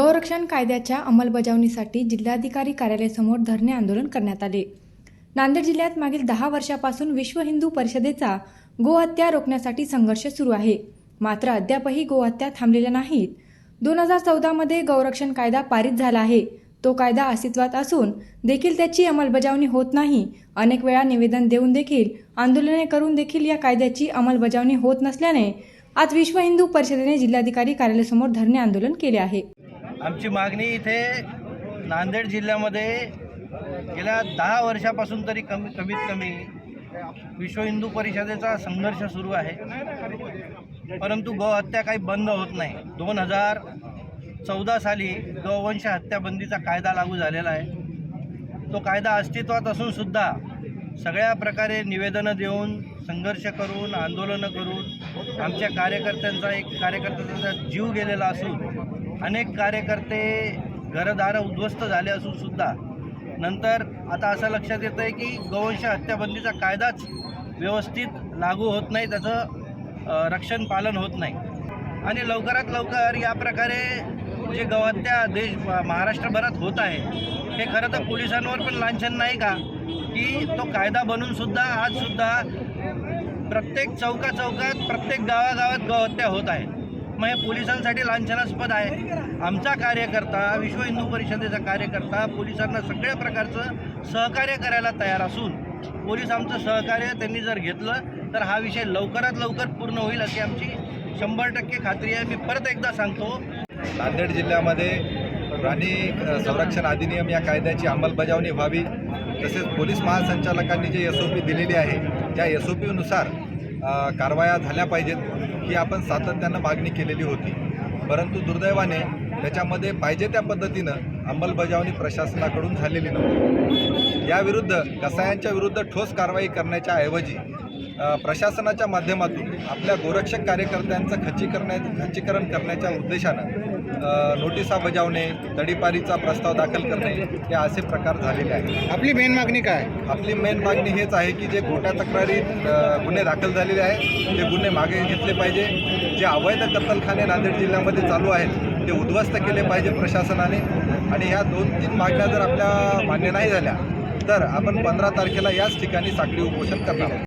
गौरक्षण कायद्याच्या अंमलबजावणीसाठी जिल्हाधिकारी कार्यालयासमोर धरणे आंदोलन करण्यात आले. नांदेड जिल्ह्यात मागील दहा वर्षापासून विश्व हिंदू परिषदेचा गोहत्या रोखण्यासाठी संघर्ष सुरू आहे. मात्र अद्यापही गोहत्या थांबलेल्या नाहीत. दोन हजार चौदामध्ये गौरक्षण कायदा पारित झाला आहे. तो कायदा अस्तित्वात असून देखील त्याची अंमलबजावणी होत नाही. अनेक वेळा निवेदन देऊन देखील आंदोलने करून देखील या कायद्याची अंमलबजावणी होत नसल्याने आज विश्व हिंदू परिषदेने जिल्हाधिकारी कार्यालयासमोर धरणे आंदोलन केले आहे. आमची मागणी इथे नांदेड जिल्ह्यामध्ये गेल्या दहा वर्षापासून तरी कमी कमीत कमी विश्व हिंदू परिषदेचा संघर्ष सुरू आहे. परंतु गोहत्या काही बंद होत नाही. दोन हजार चौदा साली गौवंश हत्याबंदीचा कायदा लागू झालेला आहे. तो कायदा अस्तित्वात असूनसुद्धा सगळ्या प्रकारे निवेदनं देऊन संघर्ष करून आंदोलनं करून आमच्या कार्यकर्त्यांचा एक कार्यकर्त्यांचा जीव गेलेला असून अनेक कार्यकर्ते घरदारं उद्ध्वस्त झाले असून सुद्धा नंतर आता असं लक्षात येतं आहे की गोवंश हत्याबंदीचा कायदाच व्यवस्थित लागू होत नाही त्याचं रक्षण पालन होत नाही. आणि लवकरात लवकर या प्रकारे जे गवत्या देश महाराष्ट्रभरात होत आहे हे खरं तर पोलिसांवर पण लांछन नाही का? की तो कायदा बनूनसुद्धा आजसुद्धा प्रत्येक चौका चौकात प्रत्येक गावागावात गवत्या होत आहे मग हे पोलिसांसाठी लांछनास्पद आहे. आमचा कार्यकर्ता विश्व हिंदू परिषदेचा कार्यकर्ता पोलिसांना सगळ्या प्रकारचं सहकार्य करायला तयार असून पोलीस आमचं सहकार्य त्यांनी जर घेतलं तर हा विषय लवकरात लवकर पूर्ण होईल अशी आमची शंभर टक्के खात्री आहे. मी परत एकदा सांगतो. नांदेड जिल्ह्यामध्ये प्राणी संरक्षण अधिनियम या कायद्याची अंमलबजावणी व्हावी. तसेच पोलीस महासंचालकांनी जे एस ओ पी दिलेली आहे त्या एस ओ पीनुसार कारवाया झाल्या पाहिजेत ही आपण सातत्यानं मागणी केलेली होती. परंतु दुर्दैवाने त्याच्यामध्ये पाहिजे त्या पद्धतीनं अंमलबजावणी प्रशासनाकडून झालेली नव्हती. याविरुद्ध कसायांच्या विरुद्ध ठोस कारवाई करण्याच्या ऐवजी प्रशासनाच्या माध्यमातून आपल्या गोरक्षक कार्यकर्त्यांचं खच्चीकरण्या खच्चीकरण करण्याच्या उद्देशानं नोटिसा बजावणे तडीपारीचा प्रस्ताव दाखल करणे हे असे प्रकार झालेले आहेत. आपली मेन मागणी काय? आपली मेन मागणी हेच आहे की जे खोट्या तक्रारीत गुन्हे दाखल झालेले आहेत ते गुन्हे मागे घेतले पाहिजे. जे अवैध कत्तलखाने नांदेड जिल्ह्यामध्ये चालू आहेत ते उद्ध्वस्त केले पाहिजे प्रशासनाने. आणि ह्या दोन तीन मागण्या जर आपल्या मान्य नाही झाल्या तर आपण पंधरा तारखेला याच ठिकाणी साखळी उपोषण करणार आहोत.